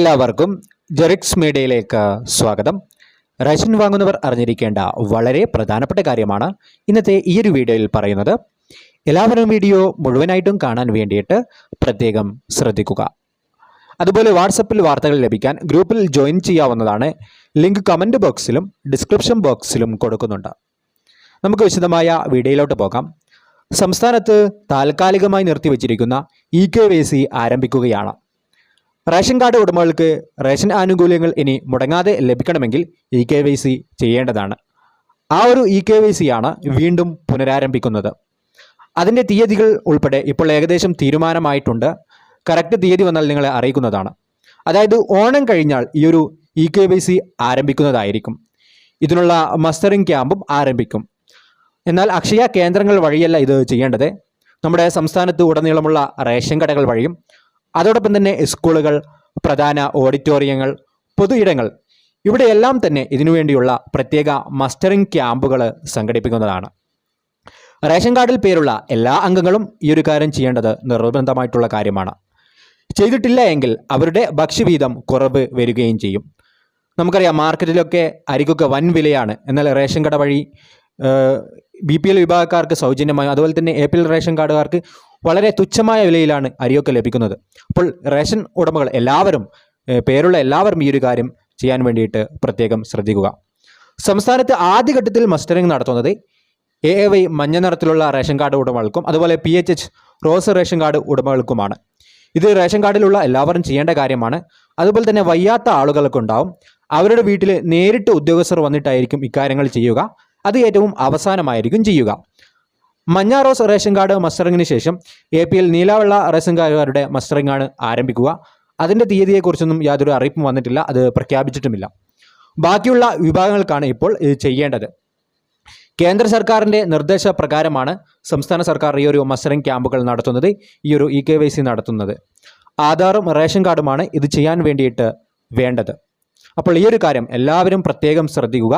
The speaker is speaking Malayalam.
എല്ലാവർക്കും ജെറിക്സ് മീഡിയയിലേക്ക് സ്വാഗതം. റേഷൻ വാങ്ങുന്നവർ അറിഞ്ഞിരിക്കേണ്ട വളരെ പ്രധാനപ്പെട്ട കാര്യമാണ് ഇന്നത്തെ ഈ ഒരു വീഡിയോയിൽ പറയുന്നത്. എല്ലാവരും വീഡിയോ മുഴുവനായിട്ടും കാണാൻ വേണ്ടിയിട്ട് പ്രത്യേകം ശ്രദ്ധിക്കുക. അതുപോലെ വാട്സപ്പിൽ വാർത്തകൾ ലഭിക്കാൻ ഗ്രൂപ്പിൽ ജോയിൻ ചെയ്യാവുന്നതാണ് ലിങ്ക് കമന്റ് ബോക്സിലും ഡിസ്ക്രിപ്ഷൻ ബോക്സിലും കൊടുക്കുന്നുണ്ട്. നമുക്ക് വിശദമായ വീഡിയോയിലോട്ട് പോകാം. സംസ്ഥാനത്ത് താൽക്കാലികമായി നിർത്തിവച്ചിരിക്കുന്ന ഇ കെ സി ആരംഭിക്കുകയാണ്. റേഷൻ കാർഡ് ഉടമകൾക്ക് റേഷൻ ആനുകൂല്യങ്ങൾ ഇനി മുടങ്ങാതെ ലഭിക്കണമെങ്കിൽ ഇ കെ വൈ സി ചെയ്യേണ്ടതാണ്. ആ ഒരു ഇ കെ വൈ സി ആണ് വീണ്ടും പുനരാരംഭിക്കുന്നത്. അതിന്റെ തീയതികൾ ഉൾപ്പെടെ ഇപ്പോൾ ഏകദേശം തീരുമാനമായിട്ടുണ്ട്. കറക്റ്റ് തീയതി വന്നാൽ നിങ്ങളെ അറിയിക്കുന്നതാണ്. അതായത് ഓണം കഴിഞ്ഞാൽ ഈ ഒരു ഇ കെ വൈ സി ആരംഭിക്കുന്നതായിരിക്കും. ഇതിനുള്ള മസ്റ്ററിംഗ് ക്യാമ്പും ആരംഭിക്കും. എന്നാൽ അക്ഷയ കേന്ദ്രങ്ങൾ വഴിയല്ല ഇത് ചെയ്യേണ്ടത്. നമ്മുടെ സംസ്ഥാനത്ത് ഉടനീളമുള്ള റേഷൻ കടകൾ വഴിയും അതോടൊപ്പം തന്നെ സ്കൂളുകൾ പ്രധാന ഓഡിറ്റോറിയങ്ങൾ പൊതു ഇടങ്ങൾ. ഇവിടെയെല്ലാം തന്നെ ഇതിനുവേണ്ടിയുള്ള പ്രത്യേക മസ്റ്ററിംഗ് ക്യാമ്പുകൾ സംഘടിപ്പിക്കുന്നതാണ്. റേഷൻ കാർഡിൽ പേരുള്ള എല്ലാ അംഗങ്ങളും ഈ ഒരു കാര്യം ചെയ്യേണ്ടത് നിർബന്ധമായിട്ടുള്ള കാര്യമാണ്. ചെയ്തിട്ടില്ല എങ്കിൽ അവരുടെ ഭക്ഷ്യവീതം കുറവ് വരികയും ചെയ്യും. നമുക്കറിയാം മാർക്കറ്റിലൊക്കെ അരിക്കൊക്കെ വൻ വിലയാണ്. എന്നാൽ റേഷൻ കട വഴി ബി പി എൽ വിഭാഗക്കാർക്ക് സൗജന്യമായും അതുപോലെ തന്നെ എ പി എൽ റേഷൻ കാർഡുകാർക്ക് വളരെ തുച്ഛമായ വിലയിലാണ് അരിയൊക്കെ ലഭിക്കുന്നത്. അപ്പോൾ റേഷൻ ഉടമകൾ എല്ലാവരും പേരുള്ള എല്ലാവരും ഈ ഒരു കാര്യം ചെയ്യാൻ വേണ്ടിയിട്ട് പ്രത്യേകം ശ്രദ്ധിക്കുക. സംസ്ഥാനത്ത് ആദ്യഘട്ടത്തിൽ മസ്റ്ററിംഗ് നടത്തുന്നത് എ എ വൈ മഞ്ഞ നിറത്തിലുള്ള റേഷൻ കാർഡ് ഉടമകൾക്കും അതുപോലെ P H H rose ration card ഉടമകൾക്കുമാണ്. ഇത് റേഷൻ കാർഡിലുള്ള എല്ലാവരും ചെയ്യേണ്ട കാര്യമാണ്. അതുപോലെ തന്നെ വയ്യാത്ത ആളുകൾക്ക് ആളുകൾക്കുണ്ടാവും. അവരുടെ വീട്ടിൽ നേരിട്ട് ഉദ്യോഗസ്ഥർ വന്നിട്ടായിരിക്കും ഇക്കാര്യങ്ങൾ ചെയ്യുക. അത് ഏറ്റവും അവസാനമായിരിക്കും ചെയ്യുക. മഞ്ഞ റോസ് റേഷൻ കാർഡ് മസ്റ്ററിങ്ങിന് ശേഷം എ പി എൽ നീലാവെള്ള റേഷൻ കാർഡുകാരുടെ മസ്റ്ററിംഗ് ആണ് ആരംഭിക്കുക. അതിന്റെ തീയതിയെക്കുറിച്ചൊന്നും യാതൊരു അറിയിപ്പും വന്നിട്ടില്ല. അത് പ്രഖ്യാപിച്ചിട്ടുമില്ല. ബാക്കിയുള്ള വിഭാഗങ്ങൾക്കാണ് ഇപ്പോൾ ഇത് ചെയ്യേണ്ടത്. കേന്ദ്ര സർക്കാരിന്റെ നിർദ്ദേശപ്രകാരമാണ് സംസ്ഥാന സർക്കാർ ഈ ഒരു മസ്റ്ററിംഗ് ക്യാമ്പുകൾ നടത്തുന്നത് ഈ ഒരു ഇ കെ വൈ സി നടത്തുന്നത്. ആധാറും റേഷൻ കാർഡുമാണ് ഇത് ചെയ്യാൻ വേണ്ടിയിട്ട് വേണ്ടത്. അപ്പോൾ ഈ ഒരു കാര്യം എല്ലാവരും പ്രത്യേകം ശ്രദ്ധിക്കുക.